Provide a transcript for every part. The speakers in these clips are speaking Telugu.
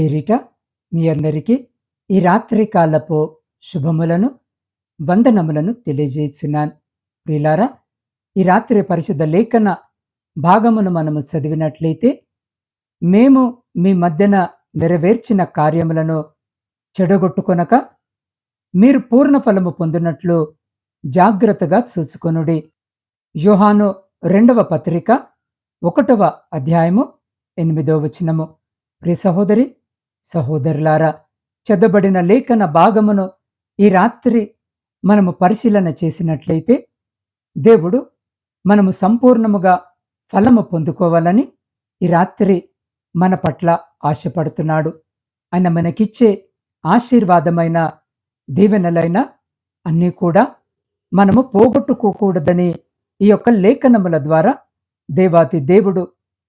పేరిట మీ అందరికీ ఈ రాత్రి కాలపు శుభములను వందనములను తెలియజేస్తున్నాను. ప్రిలారా ఈ రాత్రి పరిశుద్ధ లేఖన భాగమును మనము చదివినట్లయితే మేము మీ మధ్యన నెరవేర్చిన కార్యములను చెడగొట్టుకొనక మీరు పూర్ణ ఫలము పొందినట్లు జాగ్రత్తగా చూచుకొనుడి. యోహాను రెండవ పత్రిక ఒకటవ అధ్యాయము ఎనిమిదవ వచనము. ప్రి సహోదరి సహోదరులారా చదబడిన లేఖన భాగమును ఈ రాత్రి మనము పరిశీలన చేసినట్లయితే దేవుడు మనము సంపూర్ణముగా ఫలము పొందుకోవాలని ఈ రాత్రి మన పట్ల ఆశపడుతున్నాడు. ఆయన మనకిచ్చే ఆశీర్వాదమైన దీవెనలైన అన్నీ కూడా మనము పోగొట్టుకోకూడదని ఈ యొక్క లేఖనముల ద్వారా దేవాతి దేవుడు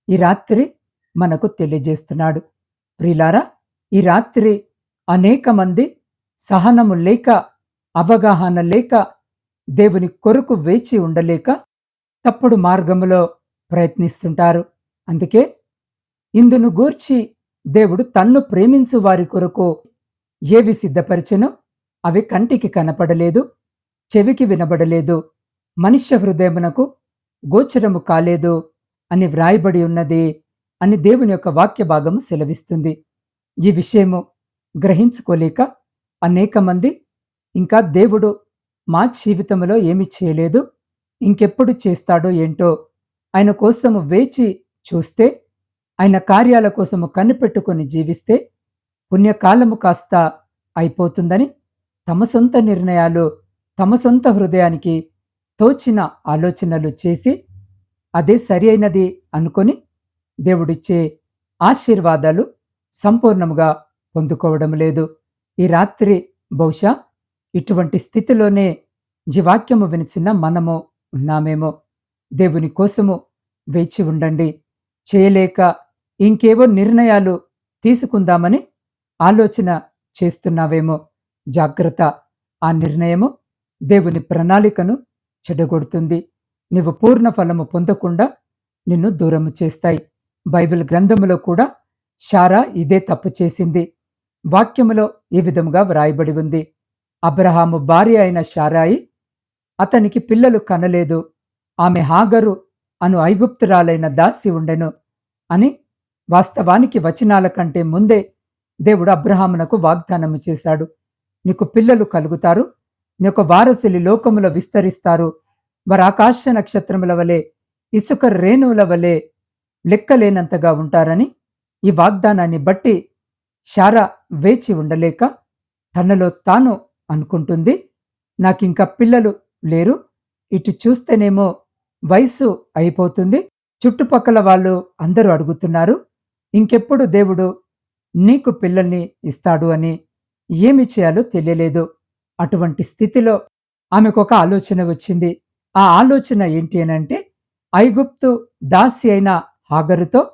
ఈ రాత్రి మనకు తెలియజేస్తున్నాడు. ప్రిలారా ఈ రాత్రి అనేక మంది సహనము లేక అవగాహన లేక దేవుని కొరకు వేచి ఉండలేక తప్పుడు మార్గములో ప్రయత్నిస్తుంటారు. అందుకే ఇందును గూర్చి దేవుడు తన్ను ప్రేమించు వారి కొరకు ఏవి సిద్ధపరిచెనో అవి కంటికి కనపడలేదు చెవికి వినబడలేదు మనుష్య హృదయమునకు గోచరము కాలేదు అని వ్రాయబడి ఉన్నది అని దేవుని యొక్క వాక్య భాగము సెలవిస్తుంది. ఈ విషయము గ్రహించుకోలేక అనేక మంది ఇంకా దేవుడు మా జీవితంలో ఏమి చేయలేదు ఇంకెప్పుడు చేస్తాడో ఏంటో ఆయన కోసము వేచి చూస్తే ఆయన కార్యాల కోసము కనిపెట్టుకొని జీవిస్తే పుణ్యకాలము కాస్త అయిపోతుందని తమ సొంత నిర్ణయాలు తమ సొంత హృదయానికి తోచిన ఆలోచనలు చేసి అదే సరి అయినది అనుకొని దేవుడిచ్చే ఆశీర్వాదాలు సంపూర్ణముగా పొందుకోవడం లేదు. ఈ రాత్రి బహుశా ఇటువంటి స్థితిలోనే జీవాక్యము వినిచిన మనము ఉన్నామేమో. దేవుని కోసము వేచి ఉండండి. చేయలేక ఇంకేవో నిర్ణయాలు తీసుకుందామని ఆలోచన చేస్తున్నావేమో. జాగ్రత్త ఆ నిర్ణయము దేవుని ప్రణాళికను చెడగొడుతుంది. నీవు పూర్ణ ఫలము పొందకుండా నిన్ను దూరము చేస్తాయి. బైబిల్ గ్రంథములో కూడా షారా ఇదే తప్పు చేసింది. వాక్యములో ఈ విధముగా వ్రాయబడి ఉంది. అబ్రహాము భార్య అయిన షారాయి అతనికి పిల్లలు కనలేదు. ఆమె హాగరు అను ఐగుప్తురాలైన దాసి ఉండెను అని వాస్తవానికి వచనాల కంటే ముందే దేవుడు అబ్రహామునకు వాగ్దానము చేశాడు. నీకు పిల్లలు కలుగుతారు నీకు వారసులు లోకములో విస్తరిస్తారు. వారు ఆకాశ నక్షత్రముల వలె ఇసుక రేణువుల వలె లెక్కలేనంతగా ఉంటారని ఈ వాగ్దానాన్ని బట్టి షారా వేచి ఉండలేక తనలో తాను అనుకుంటుంది. నాకింక పిల్లలు లేరు. ఇటు చూస్తేనేమో వయస్సు అయిపోతుంది. చుట్టుపక్కల వాళ్ళు అందరూ అడుగుతున్నారు. ఇంకెప్పుడు దేవుడు నీకు పిల్లల్ని ఇస్తాడు అని ఏమి చేయాలో తెలియలేదు. అటువంటి స్థితిలో ఆమెకు ఒక ఆలోచన వచ్చింది. ఆ ఆలోచన ఏంటి అనంటే ఐగుప్తు దాసి అయిన హాగరుతో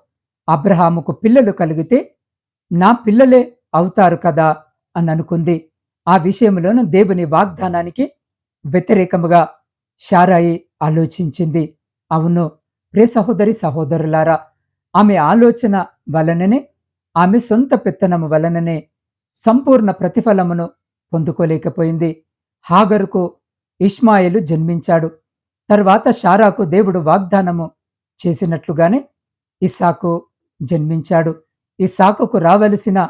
అబ్రహాముకు పిల్లలు కలిగితే నా పిల్లలే అవుతారు కదా అని అనుకుంది. ఆ విషయంలోనూ దేవుని వాగ్దానానికి వ్యతిరేకముగా షారాయి ఆలోచించింది. అవును ప్రే సహోదరి సహోదరులారా ఆమె ఆలోచన వలననే ఆమె సొంత పెత్తనము వలననే సంపూర్ణ ప్రతిఫలమును పొందుకోలేకపోయింది. హాగరుకు ఇష్మాయిలు జన్మించాడు. తర్వాత షారాకు దేవుడు వాగ్దానము చేసినట్లుగానే ఇస్సాకు జన్మించాడు. ఇసాకుకు రావలసిన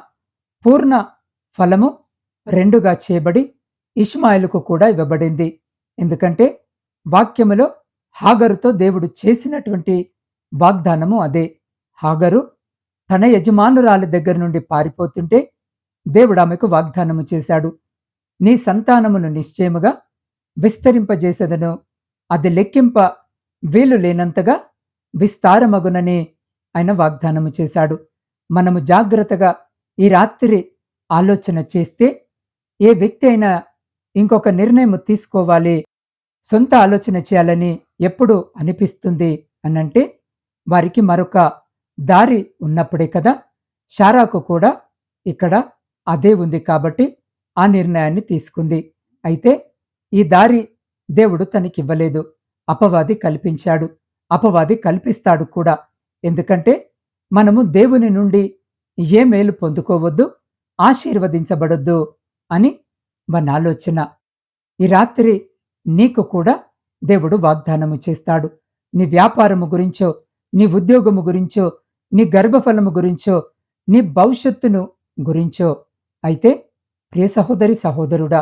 పూర్ణ ఫలము రెండుగా చేయబడి ఇష్మాయిలుకు కూడా ఇవ్వబడింది. ఎందుకంటే వాక్యములో హాగరుతో దేవుడు చేసినటువంటి వాగ్దానము అదే. హాగరు తన యజమానురాలి దగ్గర నుండి పారిపోతుంటే దేవుడు ఆమెకు వాగ్దానము చేశాడు. నీ సంతానమును నిశ్చయముగా విస్తరింపజేసేదను. అది లెక్కింప వీలు లేనంతగా విస్తారమగునని ఆయన వాగ్దానము చేశాడు. మనము జాగ్రత్తగా ఈ రాత్రి ఆలోచన చేస్తే ఏ వ్యక్తి అయినా ఇంకొక నిర్ణయం తీసుకోవాలి. సొంత ఆలోచన చేయాలని ఎప్పుడు అనిపిస్తుంది అనంటే వారికి మరొక దారి ఉన్నప్పుడే కదా షారాకు కూడా ఇక్కడ అదే ఉంది కాబట్టి ఆ నిర్ణయాన్ని తీసుకుంది. అయితే ఈ దారి దేవుడు తనకివ్వలేదు. అపవాది కల్పించాడు. అపవాది కల్పిస్తాడు కూడా. ఎందుకంటే మనము దేవుని నుండి ఏ మేలు పొందుకోవద్దు ఆశీర్వదించబడొద్దు అని మన ఆలోచన. ఈ రాత్రి నీకు కూడా దేవుడు వాగ్దానము చేస్తాడు. నీ వ్యాపారము గురించో నీ ఉద్యోగము గురించో నీ గర్భఫలము గురించో నీ భవిష్యత్తును గురించో అయితే ప్రియ సహోదరి సహోదరుడా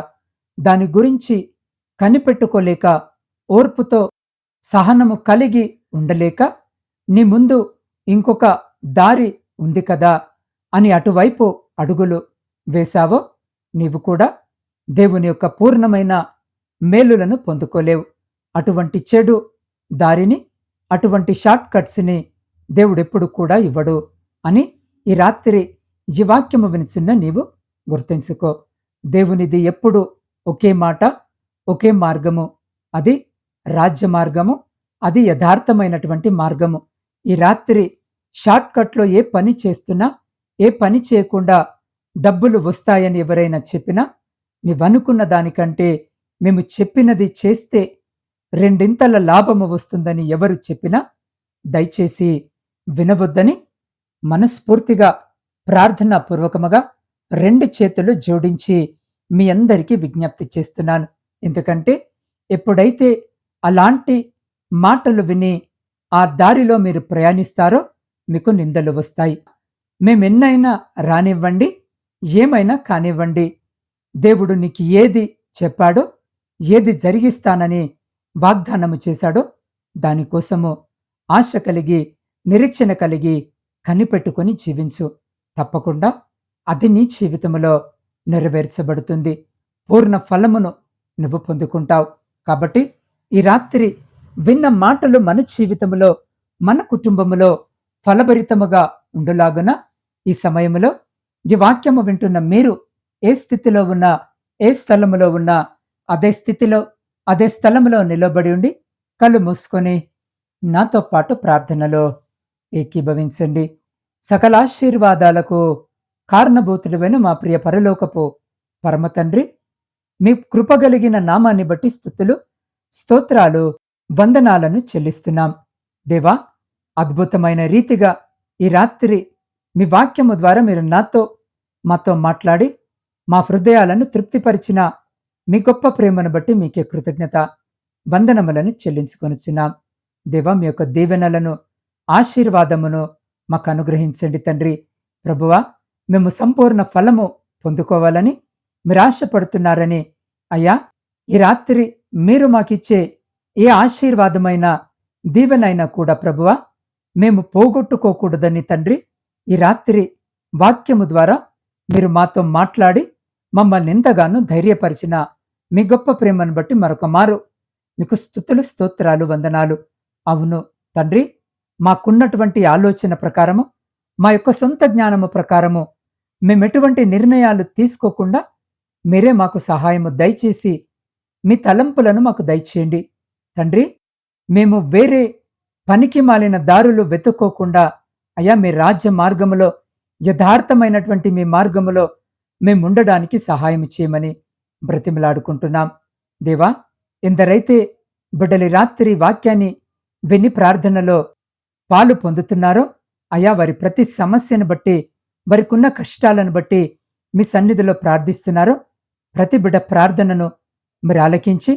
దాని గురించి కనిపెట్టుకోలేక ఓర్పుతో సహనము కలిగి ఉండలేక నీ ముందు ఇంకొక దారి ఉంది కదా అని అటువైపు అడుగులు వేశావో నీవు కూడా దేవుని యొక్క పూర్ణమైన మేలులను పొందుకోలేవు. అటువంటి చెడు దారిని అటువంటి షార్ట్ కట్స్ని దేవుడెప్పుడు కూడా ఇవ్వడు అని ఈ రాత్రి ఈ వాక్యము వినిచున్న నీవు గుర్తించుకో. దేవునిది ఎప్పుడు ఒకే మాట ఒకే మార్గము. అది రాజ్య మార్గము అది యథార్థమైనటువంటి మార్గము. ఈ రాత్రి షార్ట్కట్లో ఏ పని చేస్తున్నా ఏ పని చేయకుండా డబ్బులు వస్తాయని ఎవరైనా చెప్పినా నీవనుకున్న దానికంటే మేము చెప్పినది చేస్తే రెండింతల లాభము వస్తుందని ఎవరు చెప్పినా దయచేసి వినవద్దని మనస్ఫూర్తిగా ప్రార్థనాపూర్వకముగా రెండు చేతులు జోడించి మీ అందరికీ విజ్ఞప్తి చేస్తున్నాను. ఎందుకంటే ఎప్పుడైతే అలాంటి మాటలు విని ఆ దారిలో మీరు ప్రయాణిస్తారో మీకు నిందలు వస్తాయి. మేమెన్నైనా రానివ్వండి ఏమైనా కానివ్వండి. దేవుడు నీకు ఏది చెప్పాడో ఏది జరిగిస్తానని వాగ్దానము చేశాడో దానికోసము ఆశ కలిగి నిరీక్షణ కలిగి కనిపెట్టుకొని జీవించు. తప్పకుండా అది నీ జీవితంలో నెరవేర్చబడుతుంది. పూర్ణ ఫలమును నువ్వు పొందుకుంటావు. కాబట్టి ఈ రాత్రి విన్న మాటలు మన జీవితంలో మన కుటుంబములో ఫలభరితముగా ఉండులాగున ఈ సమయంలో ఈ వాక్యము వింటున్న మీరు ఏ స్థితిలో ఉన్నా ఏ స్థలములో ఉన్నా అదే స్థితిలో అదే స్థలములో నిలబడి ఉండి కళ్ళు మూసుకొని నాతో పాటు ప్రార్థనలో ఏకీభవించండి. సకల ఆశీర్వాదాలకు కారణభూతుడమైన మా ప్రియ పరలోకపు పరమ తండ్రి మీ కృపగలిగిన నామాన్ని బట్టి స్థుతులు స్తోత్రాలు వందనాలను చెల్లిస్తున్నాం. దేవా అద్భుతమైన రీతిగా ఈ రాత్రి మీ వాక్యము ద్వారా మీరు నాతో మాతో మాట్లాడి మా హృదయాలను తృప్తిపరిచిన మీ గొప్ప ప్రేమను బట్టి మీకే కృతజ్ఞత వందనములను చెల్లించుకొనిచున్నాం. దేవా మీ యొక్క దీవెనలను ఆశీర్వాదమును మాకు అనుగ్రహించండి తండ్రి. ప్రభువా మేము సంపూర్ణ ఫలము పొందుకోవాలని మీరు ఆశపడుతున్నారని. అయ్యా ఈ రాత్రి మీరు మాకిచ్చే ఏ ఆశీర్వాదమైన దీవెనైనా కూడా ప్రభువా మేము పోగొట్టుకోకూడదని తండ్రి ఈ రాత్రి వాక్యము ద్వారా మీరు మాతో మాట్లాడి మమ్మల్ని ఎంతగానో ధైర్యపరిచిన మీ గొప్ప ప్రేమను బట్టి మరొక మారు. మీకు స్థుతులు స్తోత్రాలు వందనాలు. అవును తండ్రి మాకున్నటువంటి ఆలోచన ప్రకారము మా యొక్క సొంత జ్ఞానము ప్రకారము మేమెటువంటి నిర్ణయాలు తీసుకోకుండా మీరే మాకు సహాయము దయచేసి మీ తలంపులను మాకు దయచేయండి. తండ్రి మేము వేరే పనికి మాలిన దారులు వెతుక్కోకుండా అయ్యా మీ రాజ్య మార్గములో యథార్థమైనటువంటి మీ మార్గములో మేము ఉండడానికి సహాయం చేయమని బ్రతిమలాడుకుంటున్నాం. దేవా ఎందరైతే బిడ్డలి రాత్రి వాక్యాన్ని విని ప్రార్థనలో పాలు పొందుతున్నారో అయా వారి ప్రతి సమస్యను బట్టి వారికున్న కష్టాలను బట్టి మీ సన్నిధిలో ప్రార్థిస్తున్నారో ప్రతి బిడ్డ ప్రార్థనను మరి ఆలకించి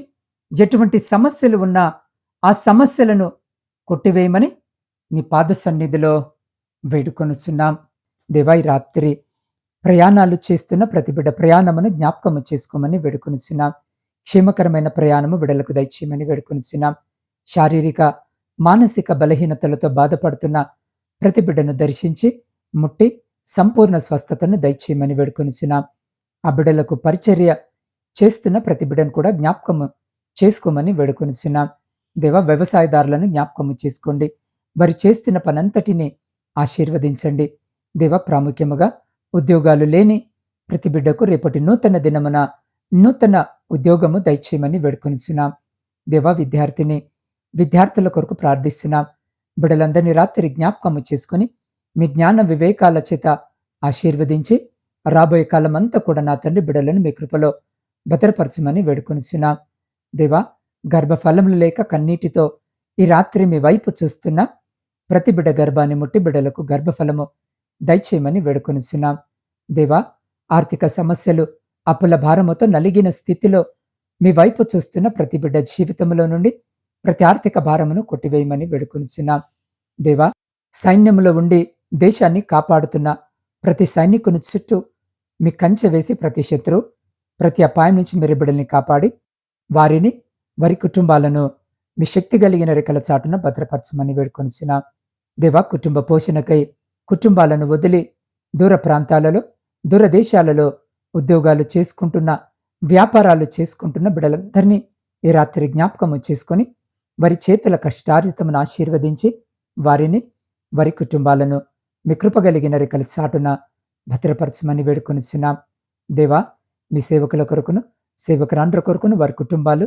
ఎటువంటి సమస్యలు ఉన్నా ఆ సమస్యలను కొట్టివేయమని నీ పాద సన్నిధిలో వేడుకొనుచున్నాం దేవాయి రాత్రి ప్రయాణాలు చేస్తున్న ప్రతి బిడ్డ ప్రయాణమును జ్ఞాపకము చేసుకోమని వేడుకొనుచున్నాం. క్షేమకరమైన ప్రయాణము బిడలకు దయచేయమని వేడుకొనుచున్నాం. శారీరక మానసిక బలహీనతలతో బాధపడుతున్న ప్రతి బిడ్డను దర్శించి ముట్టి సంపూర్ణ స్వస్థతను దయచేయమని వేడుకొనిచున్నాం. ఆ బిడ్డలకు పరిచర్య చేస్తున్న ప్రతి బిడ్డను కూడా జ్ఞాపకము చేసుకోమని వేడుకొనిచున్నాం. దేవ వ్యవసాయదారులను జ్ఞాపకము చేసుకోండి. వారు చేస్తున్న పనంతటిని ఆశీర్వదించండి. దేవ ప్రాముఖ్యముగా ఉద్యోగాలు లేని ప్రతి బిడ్డకు రేపటి నూతన దినమున నూతన ఉద్యోగము దయచేయమని వేడుకొనిచున్నాం. దేవ విద్యార్థిని విద్యార్థుల కొరకు ప్రార్థిస్తున్నాం. బిడలందరినీ రాత్రి జ్ఞాపకము చేసుకుని మీ జ్ఞాన వివేకాల చేత ఆశీర్వదించి రాబోయే కాలమంతా కూడా నా తండ్రి బిడలను మీ కృపలో భద్రపరచమని వేడుకొనిచున్నాం. దేవా గర్భఫలములు లేక కన్నీటితో ఈ రాత్రి మీ వైపు చూస్తున్న ప్రతి బిడ్డ గర్భాన్ని ముట్టి బిడలకు గర్భఫలము దయచేయమని వేడుకొనిచున్నాం. దేవా ఆర్థిక సమస్యలు అప్పుల భారముతో నలిగిన స్థితిలో మీ వైపు చూస్తున్న ప్రతి బిడ్డ జీవితంలో నుండి ప్రతి ఆర్థిక భారమును కొట్టివేయమని వేడుకొనిచున్నాం. దేవా సైన్యములో ఉండి దేశాన్ని కాపాడుతున్న ప్రతి సైనికుని చుట్టూ మీ కంచె వేసి ప్రతి శత్రు ప్రతి అపాయం నుంచి మీరు బిడ్డల్ని కాపాడి వారిని వారి కుటుంబాలను మీ శక్తి కలిగిన రెక్కల చాటున భద్రపరచమని వేడుకొనిసిన దేవా కుటుంబ పోషణకై కుటుంబాలను వదిలి దూర ప్రాంతాలలో దూర దేశాలలో ఉద్యోగాలు చేసుకుంటున్న వ్యాపారాలు చేసుకుంటున్న బిడలందరినీ ఈ రాత్రి జ్ఞాపకము చేసుకొని వారి చేతుల కష్టార్జితమును ఆశీర్వదించి వారిని వారి కుటుంబాలను మీ కృపగలిగిన రెక్కల చాటున భద్రపరచమని వేడుకొనిచున్నాం దేవా మీ సేవకుల కొరకును సేవకురాండ్ర కొరకును వారి కుటుంబాలు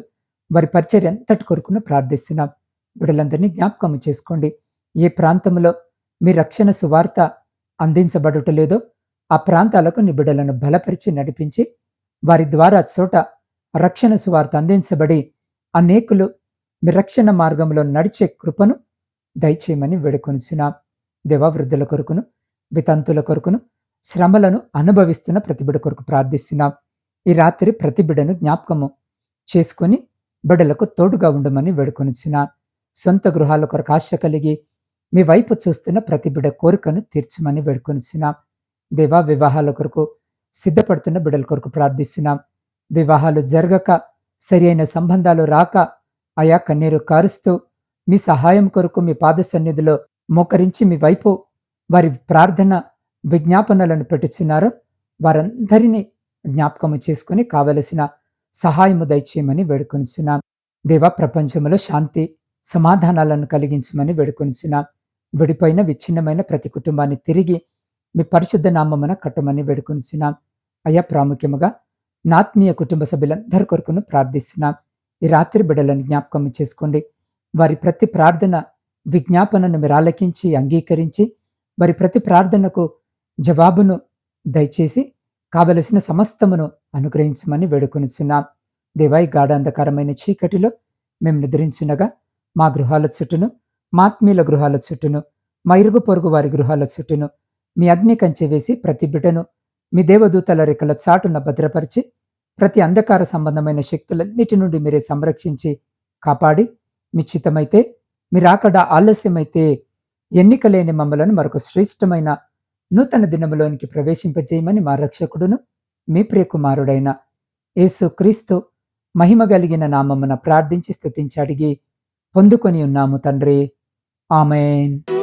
వారి పరిచర్య ఎంతటి కొరకును ప్రార్థిస్తున్నాం. బిడ్డలందరినీ జ్ఞాపకం చేసుకోండి. ఏ ప్రాంతంలో మీ రక్షణ సువార్త అందించబడటలేదో ఆ ప్రాంతాలకు నీ బిడ్డలను బలపరిచి నడిపించి వారి ద్వారా చోట రక్షణ సువార్త అందించబడి అనేకులు మీ రక్షణ మార్గంలో నడిచే కృపను దయచేయమని వేడుకొనిచున్నాం. దేవావృద్ధుల కొరకును వితంతుల కొరకును శ్రమలను అనుభవిస్తున్న ప్రతిబిడ కొరకు ప్రార్థిస్తున్నాం. ఈ రాత్రి ప్రతిబిడను జ్ఞాపకము చేసుకొని బిడ్డలకు తోడుగా ఉండమని వేడుకొనిచిన సొంత గృహాల కొరకు ఆశ కలిగి మీ వైపు చూస్తున్న ప్రతి బిడ్డ కోరికను తీర్చమని వేడుకొనిచున్నాం. దేవా వివాహాల కొరకు సిద్ధపడుతున్న బిడ్డల కొరకు ప్రార్థిస్తున్నాం. వివాహాలు జరగక సరి అయిన సంబంధాలు రాక ఆయా కన్నీరు కారుస్తూ మీ సహాయం కొరకు మీ పాద సన్నిధిలో మోకరించి మీ వైపు వారి ప్రార్థన విజ్ఞాపనలను పెట్టుచున్నారు వారందరినీ జ్ఞాపకము చేసుకుని కావలసిన సహాయము దయచేయమని వేడుకొనిచున్నాం. దేవ ప్రపంచంలో శాంతి సమాధానాలను కలిగించమని వేడుకొనిచున్నాం. విడిపోయిన విచ్ఛిన్నమైన ప్రతి కుటుంబాన్ని తిరిగి మీ పరిశుద్ధ నామమున కట్టమని వేడుకొనిచున్నాం. అయ్యా ప్రాముఖ్యముగా నాత్మీయ కుటుంబ సభ్యులందరి కొరకును ప్రార్థిస్తున్నాం. ఈ రాత్రి బిడలను జ్ఞాపకం చేసుకోండి. వారి ప్రతి ప్రార్థన విజ్ఞాపనను మీరు ఆలకించి అంగీకరించి వారి ప్రతి ప్రార్థనకు జవాబును దయచేసి కావలసిన సమస్తమును అనుగ్రహించమని వేడుకొనిచున్నాం. దేవాయి గాఢాంధకారమైన చీకటిలో మేము నిద్రించినగా మా గృహాల చుట్టూను మాత్మీల గృహాల చుట్టూను మా ఇరుగు పొరుగు వారి గృహాల చుట్టూను మీ అగ్ని కంచె వేసి ప్రతి బిడ్డను మీ దేవదూతల రెక్కల చాటున భద్రపరిచి ప్రతి అంధకార సంబంధమైన శక్తులన్నిటి నుండి మీరే సంరక్షించి కాపాడి మీ చిత్తమైతే మీరాకడ ఆలస్యమైతే ఎన్నికలేని మమ్మలను మరొక శ్రేష్టమైన నూతన దినములోనికి ప్రవేశింపజేయమని మా రక్షకుడును మీ ప్రియకుమారుడైన యేసు క్రీస్తు మహిమ కలిగిన నామమున ప్రార్థించి స్తుతించి అడిగి పొందుకొని ఉన్నాము తండ్రి. ఆమెన్.